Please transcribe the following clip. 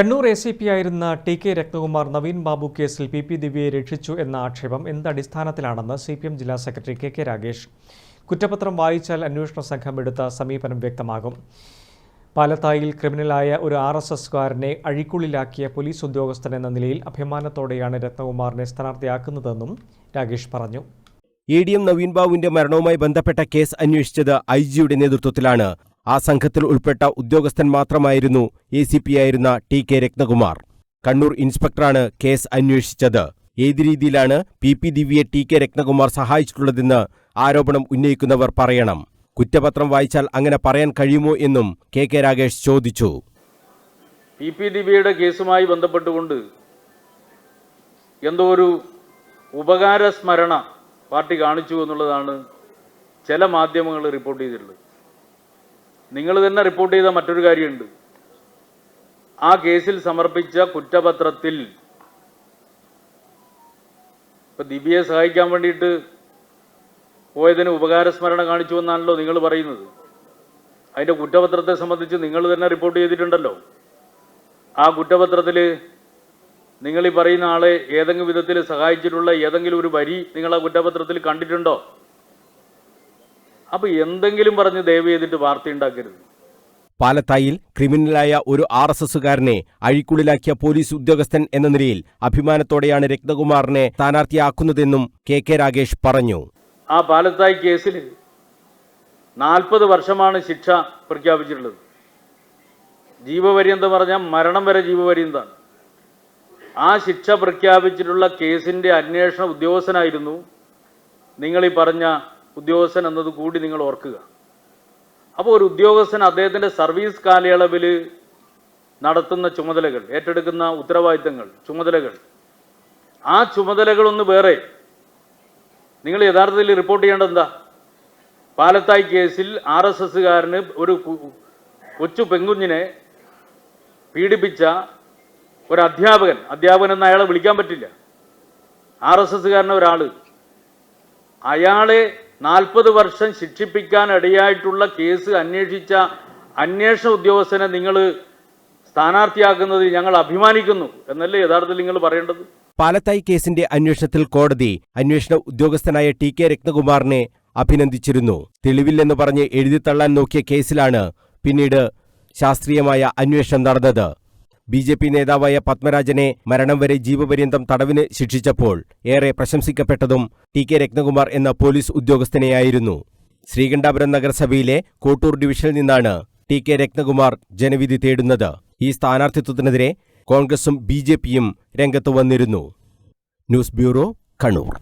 Kannur A C P ആയിരുന്ന T K Ratnakumar Naveen Babu കേസിൽ P P ദിവ്യയെ രക്ഷിച്ചു എന്ന ആക്ഷേപം എന്തടിസ്ഥാനത്തിലാണെന്ന് സി പി എം ജില്ലാ സെക്രട്ടറി കെ കെ രാഗേഷ് കുറ്റപത്രം വായിച്ചാൽ അന്വേഷണ സംഘം എടുത്ത സമീപനം വ്യക്തമാകും. പാലത്തായിൽ ക്രിമിനലായ ഒരു ആർ എസ് എസ്കാരനെ അഴിക്കുള്ളിലാക്കിയ പോലീസ് ഉദ്യോഗസ്ഥൻ എന്ന നിലയിൽ അഭിമാനത്തോടെയാണ് രത്നകുമാറിനെ സ്ഥാനാർത്ഥിയാക്കുന്നതെന്നും രാഗേഷ് പറഞ്ഞു. എ ഡി എം നവീൻ ബാബുവിന്റെ മരണവുമായി ബന്ധപ്പെട്ട കേസ് അന്വേഷിച്ചത് ഐ ജിയുടെ നേതൃത്വത്തിലാണ്. ആ സംഘത്തിൽ ഉൾപ്പെട്ട ഉദ്യോഗസ്ഥൻ മാത്രമായിരുന്നു എ സി പി ആയിരുന്ന ടി കെ രത്നകുമാർ. കണ്ണൂർ ഇൻസ്പെക്ടറാണ് കേസ് അന്വേഷിച്ചത്. ഏത് രീതിയിലാണ് പി പി ദിവ്യയെ ടി കെ രത്നകുമാർ സഹായിച്ചിട്ടുള്ളതെന്ന് ആരോപണം ഉന്നയിക്കുന്നവർ പറയണം. കുറ്റപത്രം വായിച്ചാൽ അങ്ങനെ പറയാൻ കഴിയുമോ എന്നും കെ കെ രാഗേഷ് ചോദിച്ചു. പി പി ദിവ്യയുടെ കേസുമായി ബന്ധപ്പെട്ടുകൊണ്ട് എന്തോ ഒരു ഉപകാര സ്മരണ പാർട്ടി കാണിച്ചു എന്നുള്ളതാണ് ചില മാധ്യമങ്ങൾ റിപ്പോർട്ട് ചെയ്തിട്ടുള്ളത്. നിങ്ങൾ തന്നെ റിപ്പോർട്ട് ചെയ്ത മറ്റൊരു കാര്യമുണ്ട്. ആ കേസിൽ സമർപ്പിച്ച കുറ്റപത്രത്തിൽ ഇപ്പൊ ദിവ്യയെ സഹായിക്കാൻ വേണ്ടിയിട്ട് പോയതിന് ഉപകാരസ്മരണ കാണിച്ചു എന്നാണല്ലോ നിങ്ങൾ പറയുന്നത്. അതിന്റെ കുറ്റപത്രത്തെ സംബന്ധിച്ച് നിങ്ങൾ തന്നെ റിപ്പോർട്ട് ചെയ്തിട്ടുണ്ടല്ലോ. ആ കുറ്റപത്രത്തിൽ നിങ്ങൾ ഈ പറയുന്ന ആളെ ഏതെങ്കിലും വിധത്തിൽ സഹായിച്ചിട്ടുള്ള ഏതെങ്കിലും ഒരു വരി നിങ്ങൾ ആ കുറ്റപത്രത്തിൽ കണ്ടിട്ടുണ്ടോ? അപ്പൊ എന്തെങ്കിലും പറഞ്ഞ് ദയവ് ചെയ്തിട്ട് വാർത്ത ഉണ്ടാക്കരുത് പാലത്തായിൽ ക്രിമിനലായ ഒരു ആർ എസ് എസുകാരനെ അഴിക്കുള്ളിലാക്കിയ പോലീസ് ഉദ്യോഗസ്ഥൻ എന്ന നിലയിൽ അഭിമാനത്തോടെയാണ് രത്നകുമാറിനെ സ്ഥാനാർത്ഥിയാക്കുന്നതെന്നും കെ കെ രാഗേഷ് പറഞ്ഞു. ആ പാലത്തായി കേസിൽ നാൽപ്പത് വർഷമാണ് ശിക്ഷ പ്രഖ്യാപിച്ചിട്ടുള്ളത്. ജീവപര്യന്തം പറഞ്ഞാൽ മരണം വരെ ജീവപര്യന്തമാണ് ആ ശിക്ഷ പ്രഖ്യാപിച്ചിട്ടുള്ള കേസിന്റെ അന്വേഷണ ഉദ്യോഗസ്ഥനായിരുന്നു നിങ്ങൾ ഈ പറഞ്ഞ ഉദ്യോഗസ്ഥൻ എന്നത് കൂടി നിങ്ങൾ ഓർക്കുക. അപ്പോൾ ഒരു ഉദ്യോഗസ്ഥൻ അദ്ദേഹത്തിന്റെ സർവീസ് കാലയളവിൽ നടത്തുന്ന ചുമതലകൾ ഏറ്റെടുക്കുന്ന ഉത്തരവാദിത്തങ്ങൾ ചുമതലകൾ ആ ചുമതലകളൊന്ന് വേറെ. നിങ്ങൾ യഥാർത്ഥത്തിൽ റിപ്പോർട്ട് ചെയ്യേണ്ടത് എന്താ? പാലത്തായി കേസിൽ ആർ എസ് എസ്സുകാരന് ഒരു കൊച്ചു പെങ്കുഞ്ഞിനെ പീഡിപ്പിച്ച ഒരു അധ്യാപകൻ അധ്യാപകൻ എന്ന് അയാളെ വിളിക്കാൻ പറ്റില്ല. ആർ എസ് എസ്സുകാരനെ ഒരാൾ അയാളെ നാൽപ്പത് വർഷം ശിക്ഷിപ്പിക്കാൻ ഇടയായിട്ടുള്ള കേസ് അന്വേഷിച്ച അന്വേഷണ ഉദ്യോഗസ്ഥനെ നിങ്ങൾ സ്ഥാനാർത്ഥിയാക്കുന്നതിൽ ഞങ്ങൾ അഭിമാനിക്കുന്നു എന്നല്ലേ യഥാർത്ഥത്തിൽ നിങ്ങൾ പറയേണ്ടത്? പാലത്തായി കേസിന്റെ അന്വേഷണത്തിൽ കോടതി അന്വേഷണ ഉദ്യോഗസ്ഥനായ ടി കെ രത്നകുമാറിനെ അഭിനന്ദിച്ചിരുന്നു. തെളിവില്ലെന്ന് പറഞ്ഞ് എഴുതിത്തള്ളാൻ നോക്കിയ കേസിലാണ് പിന്നീട് ശാസ്ത്രീയമായ അന്വേഷണം നടന്നത്. ബി ജെ പി നേതാവായ പത്മരാജനെ മരണം വരെ ജീവപര്യന്തം തടവിന് ശിക്ഷിച്ചപ്പോൾ ഏറെ പ്രശംസിക്കപ്പെട്ടതും ടി കെ രത്നകുമാർ എന്ന പോലീസ് ഉദ്യോഗസ്ഥനെയായിരുന്നു. ശ്രീകണ്ഠാപുരം നഗരസഭയിലെ കോട്ടൂർ ഡിവിഷനിൽ നിന്നാണ് ടി കെ രത്നകുമാർ ജനവിധി തേടുന്നത്. ഈ സ്ഥാനാർത്ഥിത്വത്തിനെതിരെ കോൺഗ്രസും ബി ജെ പിയും രംഗത്ത് വന്നിരുന്നു. News bureau Kannur.